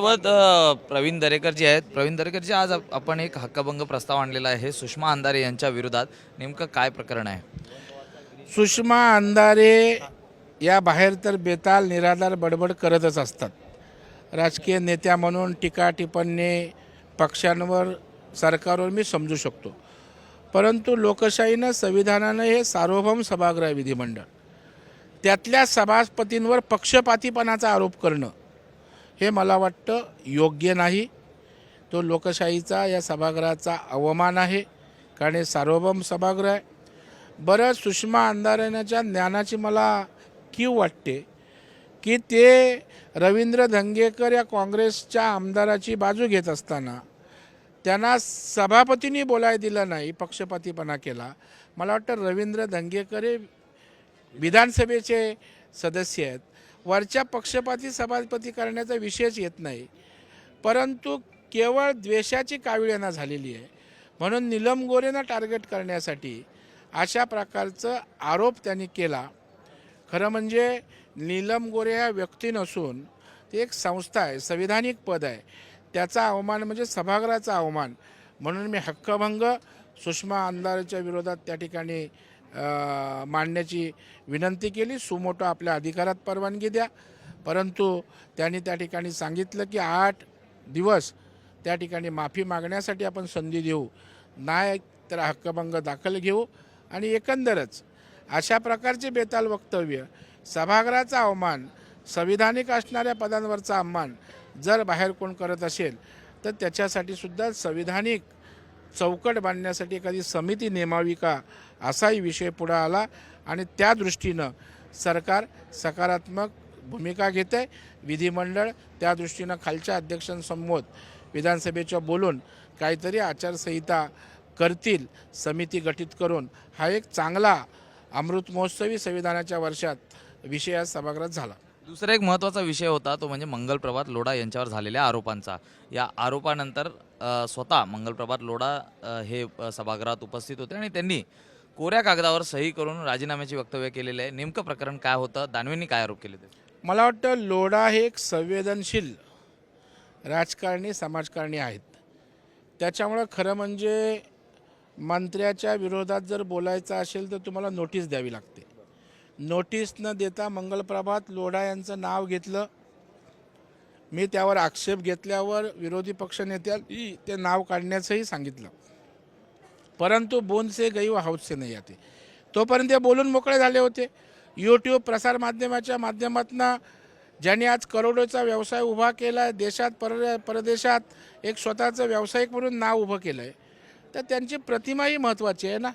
सोबत प्रवीण दरेकर जे आहेत. प्रवीण दरेकरजी आज आपण एक हक्कभंग प्रस्ताव आणलेला आहे. सुषमा अंधारे यांच्या विरोधात नेमकं काय प्रकरण आहे? सुषमा अंधारे या बाहेर तर बेताल निराधार बडबड करतच असतात. राजकीय नेत्या म्हणून टीका टिप्पणी पक्षांवर सरकारवर मी समजू शकतो. परंतु लोकशाहीनं संविधानानं हे सार्वभौम सभागृह विधिमंडळ. त्यातल्या सभापतींवर पक्षपातीपणाचा आरोप करणं हे मला वाटतं योग्य नाही. तो लोकशाहीचा या सभागृहाचा अवमान आहे कारण हे सार्वभौम सभागृह आहे. बरं सुषमा अंधारेच्या ज्ञानाची मला कीव वाटते की ते रवींद्र धंगेकर या काँग्रेसच्या आमदाराची बाजू घेत असताना त्यांना सभापतींनी बोलाय दिलं नाही पक्षपातीपणा केला. मला वाटतं रवींद्र धंगेकर हे विधानसभेचे सदस्य आहेत. वरच्या पक्षपाती सभापती करण्याचा विषयच येत नाही. परंतु केवळ द्वेषाची काविळ्यांना झालेली आहे. म्हणून निलम गोरेंना टार्गेट करण्यासाठी अशा प्रकारचं आरोप त्यांनी केला. खरं म्हणजे नीलम गोरे ह्या व्यक्ती नसून ती एक संस्था आहे संविधानिक पद आहे. त्याचा अवमान म्हणजे सभागृहाचा अवमान. म्हणून मी हक्कभंग सुषमा अंधारेच्या विरोधात त्या ठिकाणी मांडण्याची विनंती केली. सुमोटो आपल्या अधिकारात परवानगी द्या. परंतु त्यांनी त्या ठिकाणी सांगितलं की आठ दिवस त्या ठिकाणी माफी मागण्यासाठी आपण संधी देऊ. नाही तर हक्कभंग दाखल घेऊ आणि एकंदरच अशा प्रकारचे बेताल वक्तव्य सभागृहाचा अवमान संविधानिक असणाऱ्या पदांवरचा अवमान जर बाहेर कोण करत असेल तर त्याच्यासाठी सुद्धा संविधानिक चौकट बांधण्यासाठी एखादी समिती नेमावी का? असाही विषय पुढे आला आणि त्या दृष्टीनं सरकार सकारात्मक भूमिका घेत आहे विधिमंडळ त्या दृष्टीनं खालच्या अध्यक्षांसमोर विधानसभेच्या बोलून काहीतरी आचारसंहिता करतील समिती गठीत करून. हा एक चांगला अमृत महोत्सवी संविधानाच्या वर्षात विषय आज सभागृहात झाला. दुसरा एक महत्त्वाचा विषय होता तो म्हणजे मंगलप्रभात लोढा यांच्यावर झालेल्या आरोपांचा. या आरोपानंतर अ, स्वतः मंगलप्रभात लोढा अ, हे अ, सभागृहात उपस्थित होते आणि त्यांनी कोऱ्या कागदावर सही करून राजीनाम्याची वक्तव्य केलेले आहे. नेमकं प्रकरण काय होतं? दानवेंनी काय आरोप केले ते? मला वाटतं लोढा हे एक संवेदनशील राजकारणी समाजकारणी आहेत. त्याच्यामुळं खरं म्हणजे मंत्र्याच्या विरोधात जर बोलायचं असेल तर तुम्हाला नोटीस द्यावी लागते. नोटीस न देता मंगलप्रभात लोढा यांचं नाव घेतलं. मी त्यावर आक्षेप घेतल्यावर विरोधी पक्षनेत्यांनी ते नाव काढण्याचंही सांगितलं. परंतु बोनसे गई व हाऊस नाही आते तोपर्यंत ते बोलून मोकळे झाले होते. यूट्यूब प्रसारमाध्यमाच्या माध्यमातून ज्यांनी आज करोडोचा व्यवसाय उभा केला आहे देशात पर परदेशात एक स्वतःचं व्यावसायिक म्हणून नाव उभं केलं आहे तर त्यांची प्रतिमाही महत्त्वाची आहे ना.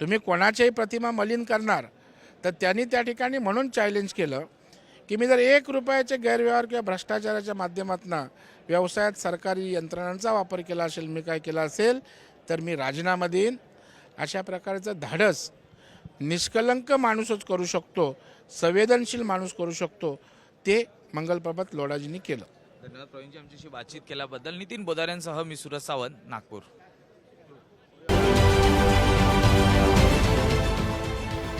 तुम्ही कोणाच्याही प्रतिमा मलिन करणार तर त्यांनी त्या ठिकाणी म्हणून चॅलेंज केलं की मी जर एक रुपयाचे गैरव्यवहार किंवा भ्रष्टाचाराच्या माध्यमातून व्यवसायात सरकारी यंत्रणांचा वापर केला असेल मी काय केला असेल तर मी राजीनामा देईन. अशा प्रकारचं धाडस निष्कलंक माणूसच करू शकतो संवेदनशील माणूस करू शकतो ते मंगलप्रभात लोडाजींनी केलं. धन्यवाद प्रवीणजी आमच्याशी बातचीत केल्याबद्दल. नितीन बोदाऱ्यांसह मी सुरज सावंत नागपूर.